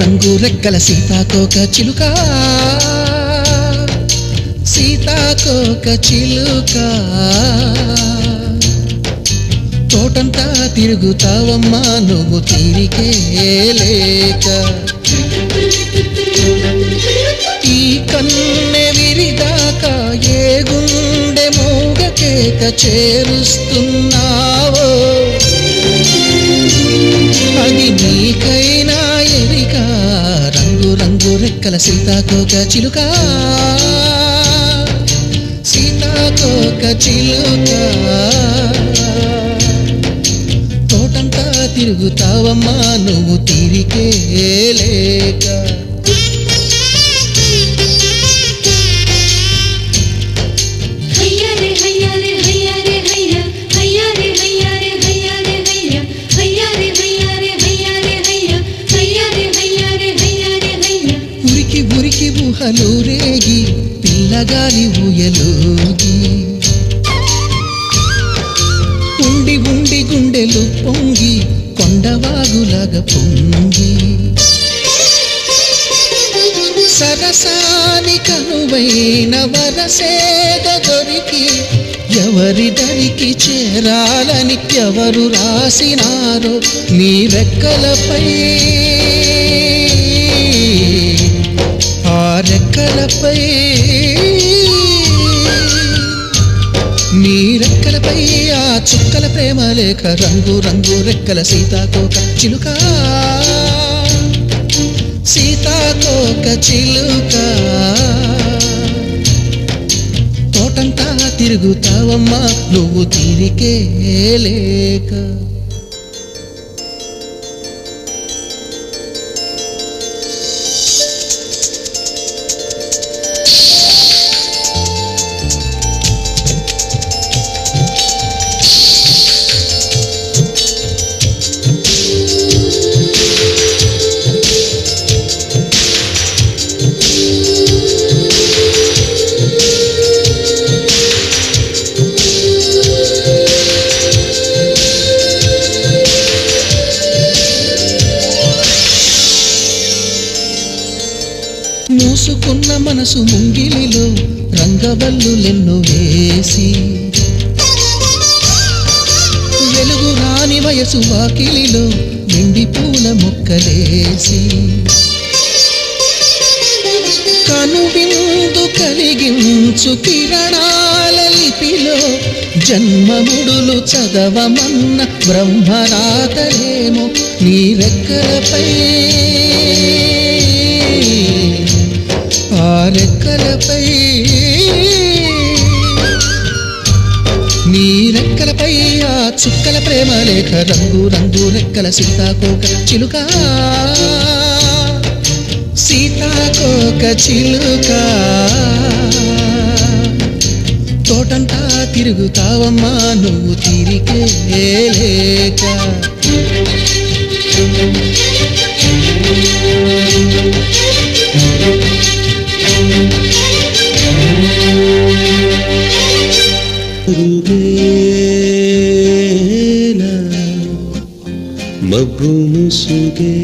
రెక్కల సీతాకోక చిలుక. సీతాకోక చిలుక. తోటంతా తిరుగుతావమ్మా నువ్వు తీరికే లేక. ఈ కన్నె విరిదాకా ఏ గుండె మోగకేక చేరుస్తున్నావో. అది నీకే రంగు సీతాకోక చిలుక. సీతాకోక చిలుక. తోటంతా తిరుగుతావమ్మా నువ్వు తిరిగే లేక. ఊహలు రేగి పిల్లగాలి ఊయలోగి. ఉండి ఉండి గుండెలు పొంగి కొండవాగులాగా పొంగి. సరసాని కనువైన వరసేద దొరికి ఎవరి దరికి చేరాలని ఎవరు రాసినారో నీ రెక్కలపై. రెక్కలపై నీరెక్కలపై ఆ చుక్కల ప్రేమ లేక రంగు రంగు రెక్కల సీతాకోక చిలుక సీతాకోక చిలుక తోటంతా తిరుగుతావమ్మా నువ్వు తీరికే లేక. ఉన్న మనసు ముంగిలిలో రంగవల్లులెన్ను వేసి వెలుగు రాని వయసు వాకిలిలో వెండి పూల మొక్కలేసి కనువిందు కలిగించు కిరణాల లిపిలో జన్మముడులు చదవమన్న బ్రహ్మరాతలేమో నీ రెక్కలపై. నీ రెక్కలపై ఆ చుక్కల ప్రేమ లేఖ రంగు రంగు రెక్కల సీతాకోక చిలుక. సీతాకోక చిలుక. తోటంతా తిరుగుతావమ్మా నువ్వు తిరిగే లేక. రువేల बब्बू मुसुगे